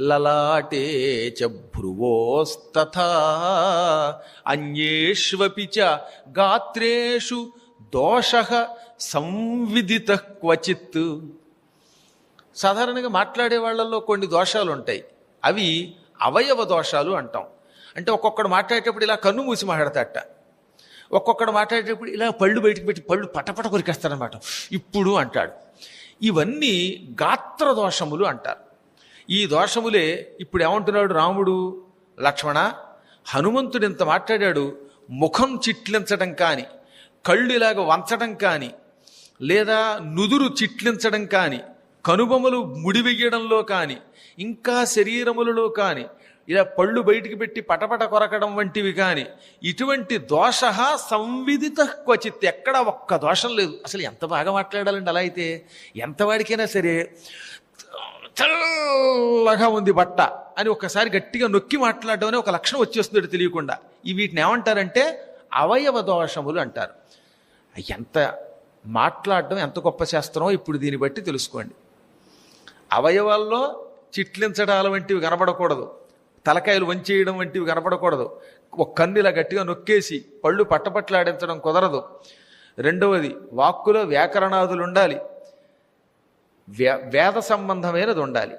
లలాటే చ భ్రువోస్తథా అన్యేష్వపి గాత్రేషు దోష సంవిదిత క్వచిత్. సాధారణంగా మాట్లాడే వాళ్ళల్లో కొన్ని దోషాలు ఉంటాయి. అవి అవయవ దోషాలు అంటాం. అంటే ఒక్కొక్కడు మాట్లాడేటప్పుడు ఇలా కన్ను మూసి మాట్లాడతాట ఒక్కొక్కడు మాట్లాడేటప్పుడు ఇలా పళ్ళు బయటకు పెట్టి పళ్ళు పటపట కొరికేస్తారనమాట ఇప్పుడు అంటాడు. ఇవన్నీ గాత్ర దోషములు అంటారు. ఈ దోషములే ఇప్పుడు ఏమంటున్నాడు రాముడు? లక్ష్మణ హనుమంతుడు ఇంత మాట్లాడాడు ముఖం చిట్లించడం కానీ కళ్ళు ఇలాగ వంచడం కానీ లేదా నుదురు చిట్లించడం కానీ కనుబొమలు ముడివెయ్యడంలో కానీ ఇంకా శరీరములలో కానీ ఇలా పళ్ళు బయటికి పెట్టి పటపట కొరకడం వంటివి కానీ ఇటువంటి దోష సంవిదిత క్వచిత్ ఎక్కడ ఒక్క దోషం లేదు. అసలు ఎంత బాగా మాట్లాడాలండి అలా అయితే? ఎంతవాడికైనా సరే చల్లగా ఉంది బట్ట అని ఒకసారి గట్టిగా నొక్కి మాట్లాడడం అనే ఒక లక్షణం వచ్చేస్తుంది తెలియకుండా. ఈ వీటిని ఏమంటారంటే అవయవ దోషములు అంటారు. ఎంత మాట్లాడడం ఎంత గొప్ప శాస్త్రమో ఇప్పుడు దీన్ని బట్టి తెలుసుకోండి. అవయవాల్లో చిట్లించడాల వంటివి కనబడకూడదు. తలకాయలు వంచేయడం వంటివి కనపడకూడదు ఒక కన్ను ఇలా గట్టిగా నొక్కేసి పళ్ళు పట్టపట్లాడించడం కుదరదు. రెండవది వాక్కులో వ్యాకరణాదులు ఉండాలి. వే వేద సంబంధమైనది ఉండాలి.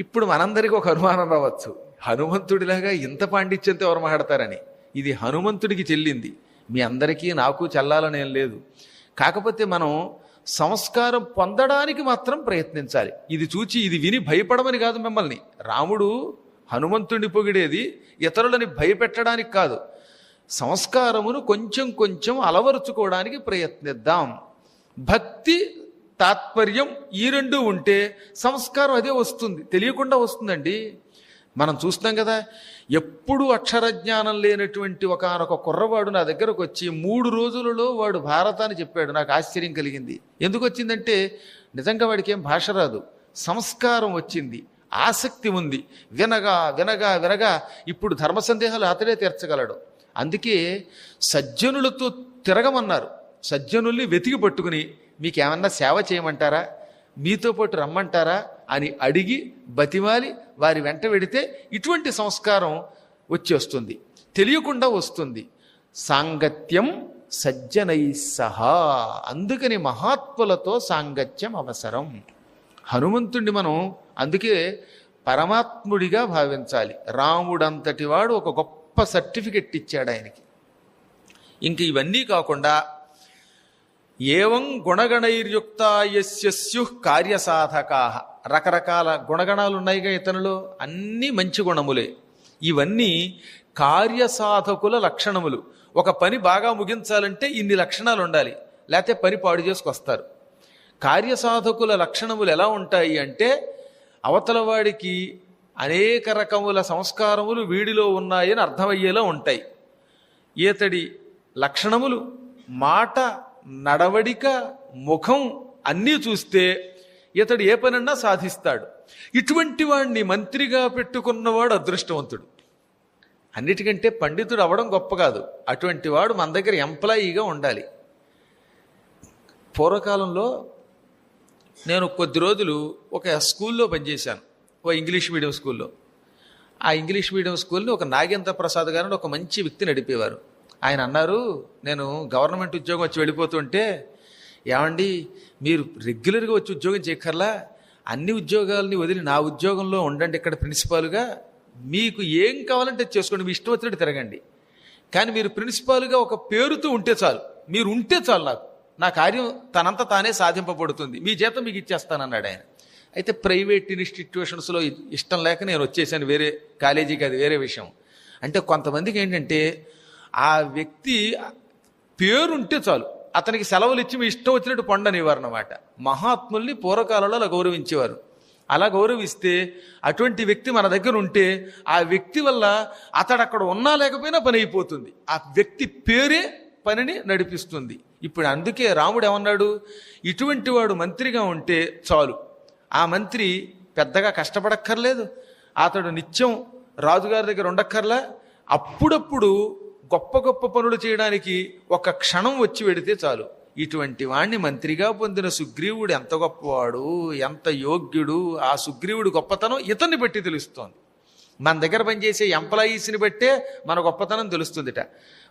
ఇప్పుడు మనందరికీ ఒక అనుమానం రావచ్చు. హనుమంతుడిలాగా ఇంత పాండిత్యంతో ఎవరు మాట్లాడతారని. ఇది హనుమంతుడికి చెల్లింది. మీ అందరికీ నాకు చెల్లాలనేం లేదు. కాకపోతే మనం సంస్కారం పొందడానికి మాత్రం ప్రయత్నించాలి. ఇది చూచి ఇది విని భయపడమని కాదు మిమ్మల్ని. రాముడు హనుమంతుడిని పొగిడేది ఇతరులని భయపెట్టడానికి కాదు. సంస్కారమును కొంచెం కొంచెం అలవరుచుకోవడానికి ప్రయత్నిద్దాం. భక్తి తాత్పర్యం ఈ రెండు ఉంటే సంస్కారం అదే వస్తుంది. తెలియకుండా వస్తుందండి. మనం చూస్తాం కదా ఎప్పుడు అక్షర జ్ఞానం లేనటువంటి ఒకనొక కుర్రవాడు నా దగ్గరకు వచ్చి మూడు రోజులలో వాడు భారతాన్ని చెప్పాడు. నాకు ఆశ్చర్యం కలిగింది. ఎందుకు వచ్చిందంటే నిజంగా వాడికి ఏం భాష రాదు. సంస్కారం వచ్చింది. ఆసక్తి ఉంది. వినగా వినగా వినగా ఇప్పుడు ధర్మ సందేహాలు అతడే తీర్చగలడు. అందుకే సజ్జనులతో తిరగమన్నారు. సజ్జనుల్ని వెతికి పట్టుకుని మీకేమన్నా సేవ చేయమంటారా? మీతో పాటు రమ్మంటారా? అని అడిగి బతిమాలి వారి వెంట వెడితే ఇటువంటి సంస్కారం వచ్చేస్తుంది. తెలియకుండా వస్తుంది. సాంగత్యం సజ్జనై సహా. అందుకని మహాత్ములతో సాంగత్యం అవసరం. హనుమంతుణ్ణి మనం అందుకే పరమాత్ముడిగా భావించాలి. రాముడంతటి వాడు ఒక గొప్ప సర్టిఫికెట్ ఇచ్చాడు ఆయనకి. ఇంక ఇవన్నీ కాకుండా ఏవం గుణగణైర్యుక్త యస్యస్యు కార్యసాధకా. రకరకాల గుణగణాలు ఉన్నాయిగా ఇతనిలో అన్నీ మంచి గుణములే. ఇవన్నీ కార్యసాధకుల లక్షణములు. ఒక పని బాగా ముగించాలంటే ఇన్ని లక్షణాలు ఉండాలి లేకపోతే పని పాడు చేసుకొస్తారు. కార్యసాధకుల లక్షణములు ఎలా ఉంటాయి అంటే అవతల వాడికి అనేక రకముల సంస్కారములు వీడిలో ఉన్నాయని అర్థమయ్యేలా ఉంటాయి. ఈతడి లక్షణములు? మాట నడవడిక ముఖం అన్నీ చూస్తే ఇతడు ఏ పనన్నా సాధిస్తాడు. ఇటువంటి వాడిని మంత్రిగా పెట్టుకున్నవాడు అదృష్టవంతుడు. అన్నిటికంటే పండితుడు అవడం గొప్ప కాదు. అటువంటి వాడు మన దగ్గర ఎంప్లాయీగా ఉండాలి. పూర్వకాలంలో నేను కొద్ది రోజులు ఒక స్కూల్లో పనిచేశాను. ఓ ఇంగ్లీష్ మీడియం స్కూల్లో. ఆ ఇంగ్లీష్ మీడియం స్కూల్ని ఒక నాగేంద్ర ప్రసాద్ గారిని ఒక మంచి వ్యక్తి నడిపేవారు. ఆయన అన్నారు నేను గవర్నమెంట్ ఉద్యోగం వచ్చి వెళ్ళిపోతుంటే ఏమండి మీరు రెగ్యులర్గా వచ్చి ఉద్యోగం చేయక్కర్లా? అన్ని ఉద్యోగాలని వదిలి నా ఉద్యోగంలో ఉండండి ఇక్కడ ప్రిన్సిపాల్గా. మీకు ఏం కావాలంటే అది చేసుకోండి మీ ఇష్టం వచ్చినట్టు తిరగండి. కానీ మీరు ప్రిన్సిపాల్గా ఒక పేరుతో ఉంటే చాలు. మీరు ఉంటే చాలు నాకు. నా కార్యం తనంత తానే సాధింపబడుతుంది. మీ జీతం మీకు ఇచ్చేస్తానన్నాడు ఆయన. అయితే ప్రైవేట్ ఇన్స్టిట్యూషన్స్లో ఇష్టం లేక నేను వచ్చేసాను వేరే కాలేజీకి అది వేరే విషయం. అంటే కొంతమందికి ఏంటంటే ఆ వ్యక్తి పేరుంటే చాలు. అతనికి సెలవులు ఇచ్చి మీ ఇష్టం వచ్చినట్టు పండనివారు అన్నమాట మహాత్ముల్ని పూర్వకాలంలో అలా గౌరవించేవారు. అలా గౌరవిస్తే అటువంటి వ్యక్తి మన దగ్గర ఉంటే ఆ వ్యక్తి వల్ల అతడు అక్కడ ఉన్నా లేకపోయినా పని అయిపోతుంది. ఆ వ్యక్తి పేరే పనిని నడిపిస్తుంది. ఇప్పుడు అందుకే రాముడు ఏమన్నాడు? ఇటువంటి వాడు మంత్రిగా ఉంటే చాలు. ఆ మంత్రి పెద్దగా కష్టపడక్కర్లేదు. అతడు నిత్యం రాజుగారి దగ్గర ఉండక్కర్లా. అప్పుడప్పుడు గొప్ప గొప్ప పనులు చేయడానికి ఒక క్షణం వచ్చి వెడితే చాలు. ఇటువంటి వాణ్ణి మంత్రిగా పొందిన సుగ్రీవుడు ఎంత గొప్పవాడు ఎంత యోగ్యుడు ఆ సుగ్రీవుడు గొప్పతనం ఇతన్ని బట్టి తెలుస్తోంది. మన దగ్గర పనిచేసే ఎంప్లాయీస్ని బట్టే మన గొప్పతనం తెలుస్తుందిట.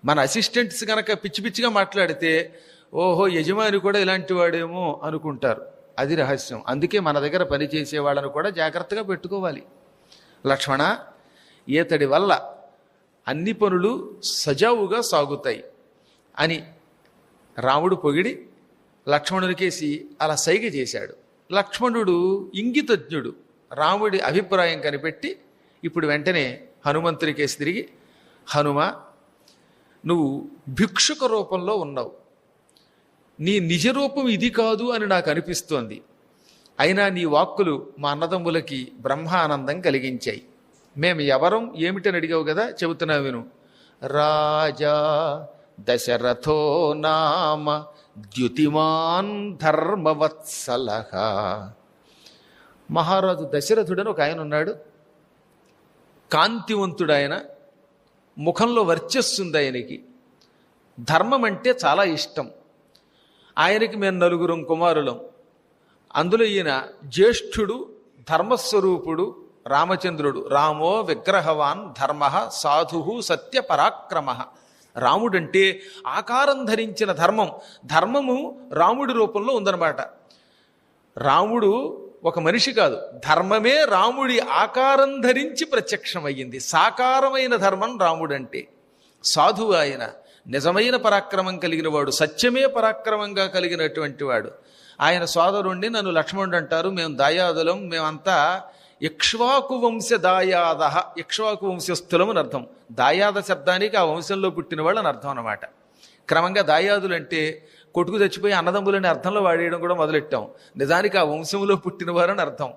మన అసిస్టెంట్స్ కనుక పిచ్చి పిచ్చిగా మాట్లాడితే ఓహో యజమాని కూడా ఇలాంటి వాడేమో అనుకుంటారు. అది రహస్యం. అందుకే మన దగ్గర పనిచేసే వాళ్ళని కూడా జాగ్రత్తగా పెట్టుకోవాలి. లక్ష్మణ ఈతడి వల్ల అన్ని పనులు సజావుగా సాగుతాయి అని రాముడు పొగిడి లక్ష్మణునికేసి అలా సైగ చేశాడు. లక్ష్మణుడు ఇంగితజ్ఞుడు. రాముడి అభిప్రాయం కనిపెట్టి ఇప్పుడు వెంటనే హనుమంతుడికేసి తిరిగి హనుమ నువ్వు భిక్షుక రూపంలో ఉన్నావు. నీ నిజ రూపం ఇది కాదు అని నాకు అనిపిస్తోంది. అయినా నీ వాక్కులు మా అన్నదమ్ములకి బ్రహ్మానందం కలిగించాయి. మేము ఎవరం ఏమిటని అడిగావు కదా? చెబుతున్నా విను. రాజా దశరథో నామ ద్యుతిమాన్ ధర్మవత్సల. మహారాజు దశరథుడని ఒక ఆయన ఉన్నాడు. కాంతివంతుడు ఆయన ముఖంలో వర్చస్సుంది ఆయనకి. ధర్మం అంటే చాలా ఇష్టం. ఆయనకి మేము నలుగురం కుమారులం. అందులో ఈయన జ్యేష్ఠుడు ధర్మస్వరూపుడు రామచంద్రుడు రామో విగ్రహవాన్ ధర్మ సాధు సత్య పరాక్రమ. రాముడంటే ఆకారం ధరించిన ధర్మం. ధర్మము రాముడి రూపంలో ఉందన్నమాట. రాముడు ఒక మనిషి కాదు. ధర్మమే రాముడి ఆకారం ధరించి ప్రత్యక్షమయ్యింది. సాకారమైన ధర్మం రాముడంటే. సాధువు ఆయన నిజమైన పరాక్రమం కలిగిన వాడు సత్యమే పరాక్రమంగా కలిగినటువంటి వాడు. ఆయన సోదరుణ్ణి నన్ను లక్ష్మణుడు అంటారు మేము దాయాదులం మేమంతా ఇక్ష్వాకు వంశ దాయాద ఇక్ష్వాకు వంశస్థులం అని అర్థం దాయాద శబ్దానికి ఆ వంశంలో పుట్టిన వాళ్ళు అని అర్థం అన్నమాట. క్రమంగా దాయాదులు అంటే కొట్టుకు చచ్చిపోయి అన్నదమ్ములని అర్థంలో వాడేయడం కూడా మొదలెట్టాం. నిజానికి ఆ వంశంలో పుట్టినవారు అని అర్థం.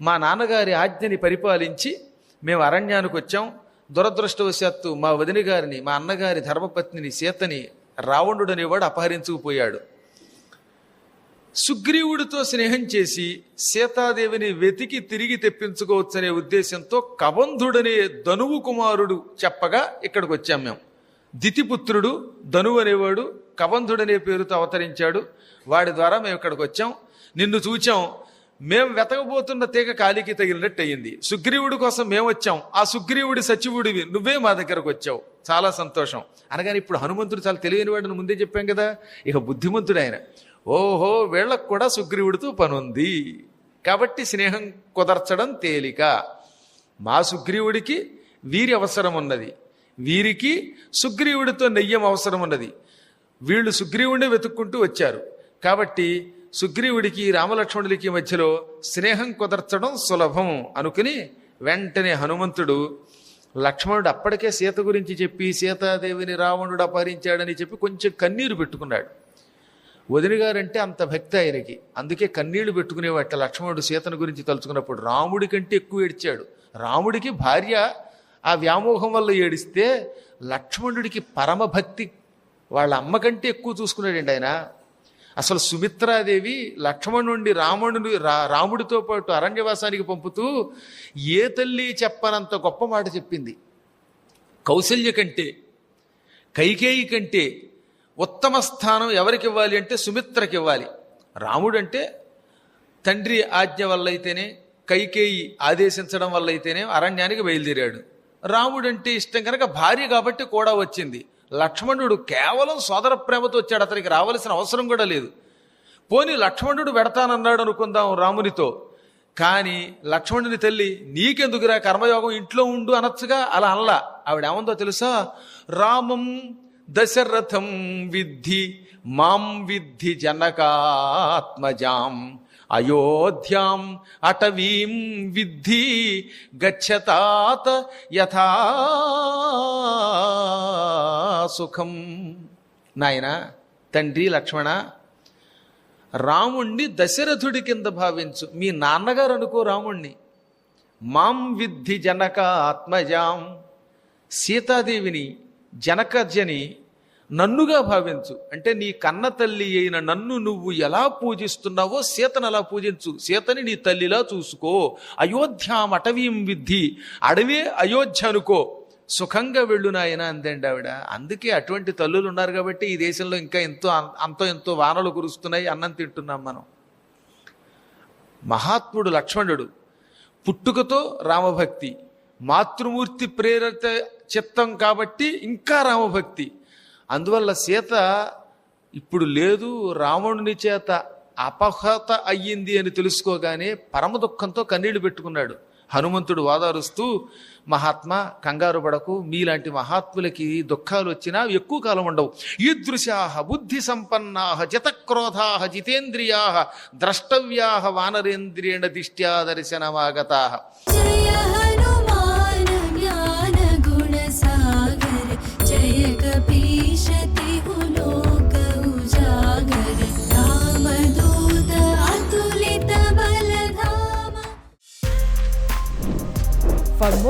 మా నాన్నగారి ఆజ్ఞని పరిపాలించి మేము అరణ్యానికి వచ్చాం. దురదృష్టవశాత్తు మా వదిన గారిని మా అన్నగారి ధర్మపత్నిని సీతని రావణుడు అనేవాడు అపహరించుకుపోయాడు. సుగ్రీవుడితో స్నేహం చేసి సీతాదేవిని వెతికి తిరిగి తెప్పించుకోవచ్చనే ఉద్దేశంతో కబంధుడనే ధనువు కుమారుడు చెప్పగా ఇక్కడికి వచ్చాం మేము. దితిపుత్రుడు ధనువు అనేవాడు కబంధుడనే పేరుతో అవతరించాడు. వాడి ద్వారా మేము ఇక్కడికి వచ్చాం. నిన్ను చూచాం. మేము వెతకబోతున్న తీగ కాలికి తగిలినట్టు అయ్యింది. సుగ్రీవుడి కోసం మేము వచ్చాం. ఆ సుగ్రీవుడి సచివుడివి. నువ్వే మా దగ్గరకు వచ్చావు. చాలా సంతోషం. అనగానే ఇప్పుడు హనుమంతుడు చాలా తెలియని వాడిని ముందే చెప్పాం కదా. ఇక బుద్ధిమంతుడు ఆయన. ఓహో వీళ్ళకు కూడా సుగ్రీవుడితో పనుంది. కాబట్టి స్నేహం కుదర్చడం తేలిక. మా సుగ్రీవుడికి వీరి అవసరం ఉన్నది వీరికి సుగ్రీవుడితో నెయ్యం అవసరం ఉన్నది వీళ్ళు సుగ్రీవుడిని వెతుక్కుంటూ వచ్చారు. కాబట్టి సుగ్రీవుడికి రామలక్ష్మణులకి మధ్యలో స్నేహం కుదర్చడం సులభం అనుకుని వెంటనే హనుమంతుడు లక్ష్మణుడు అప్పటికే సీత గురించి చెప్పి సీతాదేవిని రావణుడు అపహరించాడని చెప్పి కొంచెం కన్నీరు పెట్టుకున్నాడు. వదిన గారంటే అంత భక్తి ఆయనకి. అందుకే కన్నీళ్ళు పెట్టుకునేవాట లక్ష్మణుడు సీతను గురించి తలుచుకున్నప్పుడు రాముడి కంటే ఎక్కువ ఏడ్చాడు. రాముడికి భార్య ఆ వ్యామోహం వల్ల ఏడిస్తే లక్ష్మణుడికి పరమభక్తి వాళ్ళ అమ్మ కంటే ఎక్కువ చూసుకున్నాడండి ఆయన. అసలు సుమిత్రాదేవి లక్ష్మణుండి రావణుడి రా రాముడితో పాటు అరణ్యవాసానికి పంపుతూ ఏ తల్లి చెప్పనంత గొప్ప మాట చెప్పింది. కౌశల్య కంటే కైకేయి కంటే ఉత్తమ స్థానం ఎవరికి ఇవ్వాలి అంటే సుమిత్రకి ఇవ్వాలి. రాముడంటే తండ్రి ఆజ్ఞ వల్ల అయితేనే కైకేయి ఆదేశించడం వల్ల అయితేనే అరణ్యానికి బయలుదేరాడు. రాముడంటే ఇష్టం కనుక భార్య కాబట్టి కూడా వచ్చింది. లక్ష్మణుడు కేవలం సోదర ప్రేమతో వచ్చాడు అతనికి రావాల్సిన అవసరం కూడా లేదు. పోని లక్ష్మణుడు పెడతానన్నాడు అనుకుందాం రామునితో. కానీ లక్ష్మణుని తల్లి నీకెందుకురా కర్మయోగం ఇంట్లో ఉండు అనొచ్చుగా అలా అనలా. ఆవిడ ఏమందో తెలుసా? రామం దశరథం విద్ధి మాం విద్ధి జనకాత్మజాం. అయోధ్యాం అటవీం విద్ధి గచ్చతాత యథా సుఖం. నాయన తండ్రి లక్ష్మణ రాముణ్ణి దశరథుడి కింద భావించు. మీ నాన్నగారు అనుకో రాముణ్ణి. మాం విద్ధి జనక ఆత్మజాం సీతాదేవిని జనకజని నన్నుగా భావించు. అంటే నీ కన్న తల్లి అయిన నన్ను నువ్వు ఎలా పూజిస్తున్నావో సీతను అలా పూజించు. సీతని నీ తల్లిలా చూసుకో. అయోధ్యాం అటవీం విద్ధి. అడవే అయోధ్య అనుకో. సుఖంగా వెళ్ళు నాయన అందండి ఆవిడ. అందుకే అటువంటి తల్లులు ఉన్నారు కాబట్టి ఈ దేశంలో ఇంకా ఎంతో అంతో ఎంతో వానలు కురుస్తున్నాయి అన్నం తింటున్నాం మనం. మహాత్ముడు లక్ష్మణుడు పుట్టుకతో రామభక్తి. మాతృమూర్తి ప్రేరిత చిత్తం కాబట్టి ఇంకా రామభక్తి. అందువల్ల సీత ఇప్పుడు లేదు రావణుని చేత అపహత అయ్యింది అని తెలుసుకోగానే పరమ దుఃఖంతో కన్నీళ్ళు పెట్టుకున్నాడు. హనుమంతుడు వాదారుస్తూ మహాత్మా కంగారు పడకు మీలాంటి మహాత్ములకి దుఃఖాలు వచ్చినా ఎక్కువ కాలం ఉండవు. ఈదృశాహ బుద్ధి సంపన్నాహ జితక్రోధా జితేంద్రియా ద్రష్టవ్యాహ వానరేంద్రియేణ దిష్ట్యా దర్శనమాగతా